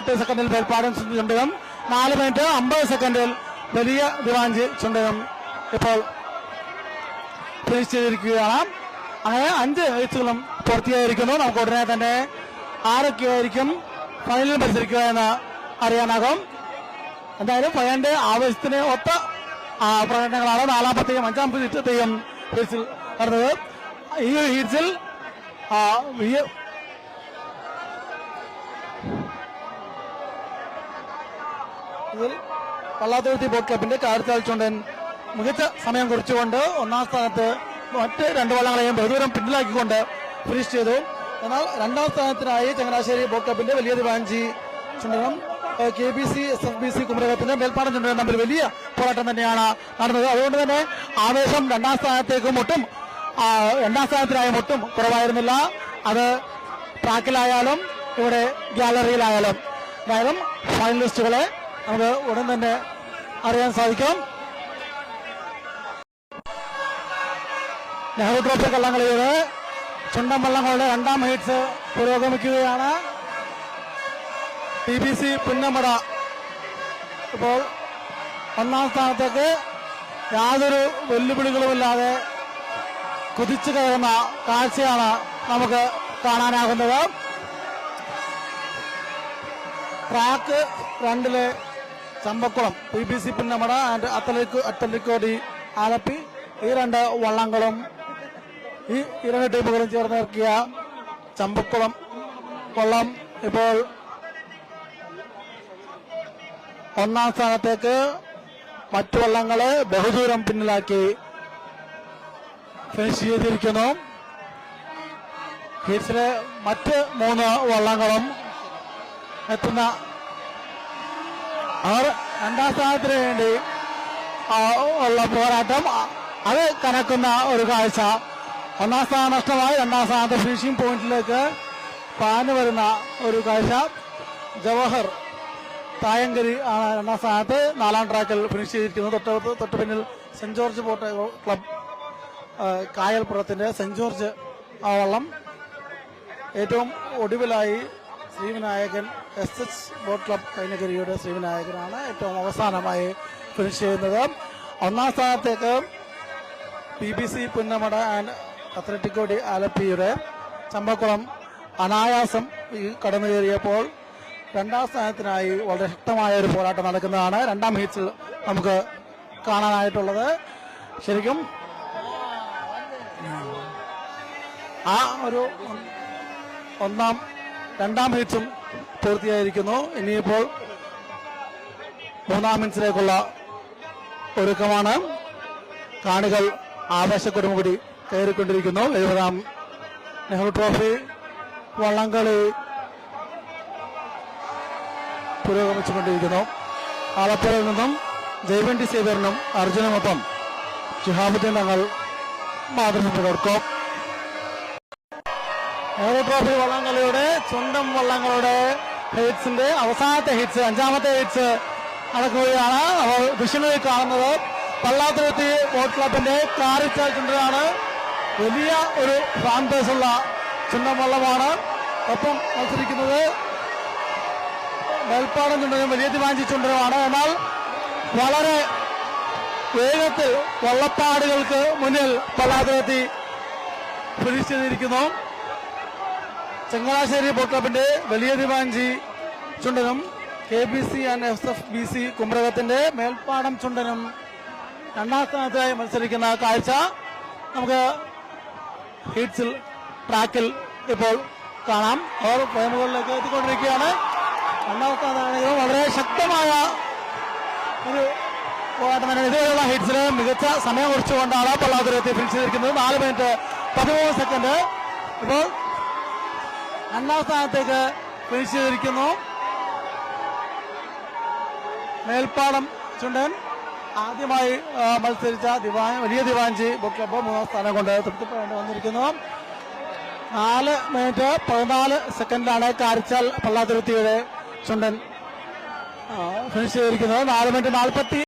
എട്ട് സെക്കൻഡിൽ മേൽപ്പാടം ചുണ്ടകം നാല് മിനിറ്റ് അമ്പത് സെക്കൻഡിൽ വലിയ ദിവാഞ്ചി ചുണ്ടകം ഇപ്പോൾ ഫിനിഷ് ചെയ്തിരിക്കുകയാണ്. അങ്ങനെ അഞ്ച് എഴുത്തുകളും പൂർത്തിയായിരിക്കുന്നു. നമുക്ക് ഉടനെ തന്നെ ആരൊക്കെയായിരിക്കും ഫൈനലിൽ മത്സരിക്കുക എന്ന് അറിയാനാകും. എന്തായാലും പയ്യന്റെ ആവശ്യത്തിന് ഒത്ത പ്രകടനങ്ങളാണ് നാലാമത്തെയും അഞ്ചാമത്തെയും ഹീറ്റ്സിൽ നടന്നത്. ഈ ഒരു ഇതിൽ പള്ളാത്തുരുത്തി ബോട്ട് ക്ലബിന്റെ കാർത്താൽ ചുണ്ടൻ മികച്ച സമയം കുറിച്ചുകൊണ്ട് ഒന്നാം സ്ഥാനത്ത് മറ്റ് രണ്ട് വള്ളങ്ങളെയും ബഹുദൂരം പിന്നിലാക്കിക്കൊണ്ട് ഫിനിഷ് ചെയ്തു. എന്നാൽ രണ്ടാം സ്ഥാനത്തിനായി ചങ്ങനാശ്ശേരി ബോട്ട് ക്ലബിന്റെ വലിയ Divanji ചുണ്ടനും K B C S F B C കുമരകത്തിന്റെ Melpadam ചുണ്ടനും തമ്മിൽ വലിയ പോരാട്ടം തന്നെയാണ് നടന്നത്. അതുകൊണ്ട് തന്നെ ആവേശം രണ്ടാം സ്ഥാനത്തേക്കും ഒട്ടും രണ്ടാം സ്ഥാനത്തിനായും ഒട്ടും കുറവായിരുന്നില്ല. അത് ട്രാക്കിലായാലും ഇവിടെ ഗ്യാലറിയിലായാലും. അതായത് ഫൈനലിസ്റ്റുകളെ നമുക്ക് ഉടൻ തന്നെ അറിയാൻ സാധിക്കും. നെഹ്റു ട്രോഫി കള്ളംകളിയുടെ ചുണ്ടൻ വള്ളങ്ങളുടെ രണ്ടാം ഹൈറ്റ്സ് പുരോഗമിക്കുകയാണ്. T B C Punnamada. ഇപ്പോൾ ഒന്നാം സ്ഥാനത്തേക്ക് യാതൊരു വെല്ലുവിളികളുമില്ലാതെ കുതിച്ചു കയറുന്ന കാഴ്ചയാണ് നമുക്ക് കാണാനാകുന്നത്. ട്രാക്ക് രണ്ടിലെ Champakulam P B C Punnamada and അത്തലിക്കു അത്തലിക്കോടി ആലപ്പി. ഈ രണ്ട് വള്ളങ്ങളും ഈ രണ്ട് ടീമുകളും ചേർന്ന് ഇറക്കിയ ചമ്പക്കുളം വള്ളം ഇപ്പോൾ ഒന്നാം സ്ഥാനത്തേക്ക് മറ്റു വള്ളങ്ങളെ ബഹുദൂരം പിന്നിലാക്കി ഫിനിഷ് ചെയ്തിരിക്കുന്നു. ഹീറ്റ്സിലെ മറ്റ് മൂന്ന് വള്ളങ്ങളും എത്തുന്ന അവർ രണ്ടാം സ്ഥാനത്തിന് വേണ്ടി ഉള്ള പോരാട്ടം. അത് കനക്കുന്ന ഒരു കാഴ്ച. ഒന്നാം സ്ഥാനം നഷ്ടമായി. രണ്ടാം സ്ഥാനത്ത് ഫിനിഷിംഗ് പോയിന്റിലേക്ക് പാഞ്ഞു വരുന്ന ഒരു കാഴ്ച. ജവഹർ തായങ്കരി ആണ് രണ്ടാം സ്ഥാനത്ത്. നാലാം ട്രാക്കിൽ ഫിനിഷ് ചെയ്തിരിക്കുന്നത് തൊട്ട് തൊട്ട് പിന്നിൽ സെന്റ് ജോർജ് ബോട്ട് ക്ലബ് കായൽപ്പുറത്തിന്റെ സെന്റ് ജോർജ് ആ വള്ളം. ഏറ്റവും ഒടുവിലായി Sreevinayakan S H boat club കൈനഗിരിയുടെ ശ്രീവിനായകനാണ് ഏറ്റവും അവസാനമായി ഫിനിഷ് ചെയ്യുന്നത്. ഒന്നാം സ്ഥാനത്തേക്ക് P B C Punnamada and അത്ലറ്റിക്കോടി ആലപ്പിയുടെ ചമ്പക്കുളം അനായാസം കടന്നു കയറിയപ്പോൾ രണ്ടാം സ്ഥാനത്തിനായി വളരെ ശക്തമായ ഒരു പോരാട്ടം നടക്കുന്നതാണ് രണ്ടാം ഹീറ്റ്സിൽ നമുക്ക് കാണാനായിട്ടുള്ളത്. ശരിക്കും ആ ഒരു ഒന്നാം രണ്ടാം ഹീറ്റ്സും പൂർത്തിയായിരിക്കുന്നു. ഇനിയിപ്പോൾ മൂന്നാം മിനിറ്റ്സിലേക്കുള്ള ഒരുക്കമാണ്. കാണികൾ ആവേശക്കൊടും കൂടി കയറിക്കൊണ്ടിരിക്കുന്നു. എഴുപതാം നെഹ്റു ട്രോഫി വള്ളംകളി പുരോഗമിച്ചുകൊണ്ടിരിക്കുന്നു. ആലപ്പുഴയിൽ നിന്നും ജയവണ്ടി സേവരനും അർജുനുമൊപ്പം ഷിഹാബുദ്ദീൻ തങ്ങൾ മാതൃഭൂമിയോടൊപ്പം നെഹ്റു ട്രോഫി വള്ളംകളിയുടെ സ്വന്തം വള്ളങ്ങളുടെ ഹീറ്റ്സിന്റെ അവസാനത്തെ ഹിറ്റ്സ് അഞ്ചാമത്തെ ഹിറ്റ്സ് നടക്കുകയാണ് അവർ ദൃശ്യങ്ങളിൽ കാണുന്നത് പള്ളാത്തുരുത്തി ബോട്ട് ക്ലബിന്റെ കാറിച്ചാൽ ചുണ്ടനാണ്. വലിയ ഒരു ഫാൻ ചുണ്ടം ചുണ്ടൻ വള്ളമാണ്. ഒപ്പം മത്സരിക്കുന്നത് മേൽപ്പാടം ചുണ്ടനും വലിയ തിമാഞ്ചി ചുണ്ടനുമാണ്. എന്നാൽ വളരെ വേഗത്തിൽ വള്ളപ്പാടുകൾക്ക് മുന്നിൽ പള്ളാത്തുരുത്തി ഫിനിഷ് ചെയ്തിരിക്കുന്നു. ചങ്ങനാശ്ശേരി ബോട്ട് ക്ലബിന്റെ വലിയ Divanji ചുണ്ടനും K B C and S F B C കുമരകത്തിന്റെ Melpadam ചുണ്ടനും രണ്ടാം സ്ഥാനത്തായി മത്സരിക്കുന്ന കാഴ്ച നമുക്ക് ഹീറ്റ്സിൽ ട്രാക്കിൽ ഇപ്പോൾ കാണാം. അവർ പ്രേമുകളിലേക്ക് എത്തിക്കൊണ്ടിരിക്കുകയാണ്. രണ്ടാം സ്ഥാനത്താണെങ്കിലും വളരെ ശക്തമായ ഒരു പോരാട്ടം തന്നെ ഇതുവരെയുള്ള ഹിറ്റ്സിന് മികച്ച സമയം കുറിച്ചുകൊണ്ടാണ് പള്ളാതുരത്തെ ഫിനിഷ് ചെയ്തിരിക്കുന്നത്. നാല് മിനിറ്റ് പതിമൂന്ന് സെക്കൻഡ് ഇപ്പോൾ രണ്ടാം സ്ഥാനത്തേക്ക് ഫിനിഷ് ചെയ്തിരിക്കുന്നു. മേൽപ്പാടം ചുണ്ടൻ ആദ്യമായി മത്സരിച്ച ദിവാ വലിയ ദിവാഞ്ചി ബുക്ക് ക്ലബ്ബ് മൂന്നാം സ്ഥാനം കൊണ്ട് തൃപ്തിപ്പെടേണ്ടി വന്നിരിക്കുന്നു. നാല് മിനിറ്റ് പതിനാല് സെക്കൻഡിലാണ് കാരിച്ചാൽ പള്ളാതുരുത്തിയുടെ ചുണ്ടൻ ഫിനിഷ് ചെയ്തിരിക്കുന്നത്. നാല് മിനിറ്റ് നാൽപ്പത്തി